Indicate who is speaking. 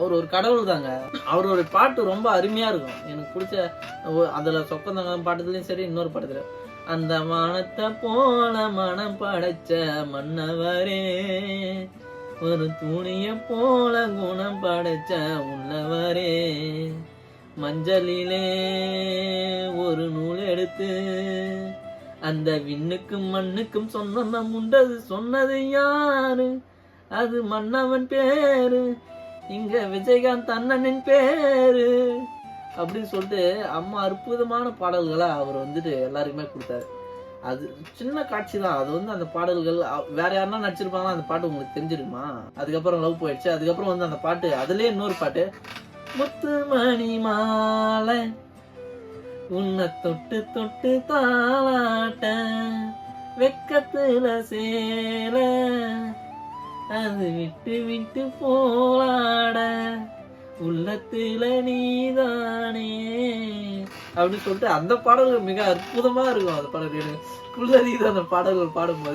Speaker 1: அவர் ஒரு கடவுள் தாங்க. அவரோட பாட்டு ரொம்ப அருமையா இருக்கும். எனக்கு பிடிச்ச ஒ- அதுல சொக்கந்தங்க பாட்டுலயும் சரி இன்னொரு பாட்டுல அந்த மனத்தை போல மனம் படைச்ச மன்னவரே ஒரு துணிய போல குணம் படைச்ச உள்ளவரே மஞ்சளிலே ஒரு நூல் எடுத்து அந்த விண்ணுக்கும் மண்ணுக்கும் சொன்னம் உண்டது சொன்னது யாரு? அது மன்னவன் பேரு. இங்க விஜயகாந்த் அண்ணனின் பேரு அப்படின்னு சொல்லிட்டு அம்மா அற்புதமான பாடல்களை அவர் வந்துட்டு எல்லாருக்குமே கொடுத்தாரு. அது சின்ன காட்சி தான். அது வந்து அந்த பாடல்கள் வேற யாருன்னா நடிச்சிருப்பாங்கன்னா அந்த பாட்டு உங்களுக்கு தெரிஞ்சிருக்குமா? அதுக்கப்புறம் லவ் போயிடுச்சு. அதுக்கப்புறம் வந்து அந்த பாட்டு அதுலயே இன்னொரு பாட்டு முத்து மணி மாலை உன்னை தொட்டு தொட்டு தாளாட்ட வெக்கத்துல சேல அது விட்டு விட்டு போலாம் உள்ளத்துல நீதானே? அப்படின்னு சொல்லிட்டு அந்த பாடல்கள் மிக அற்புதமா இருக்கும். அந்த பாடல்கள். குள்ள புல்லறியுது அந்த பாடல்கள் பாடும்போது.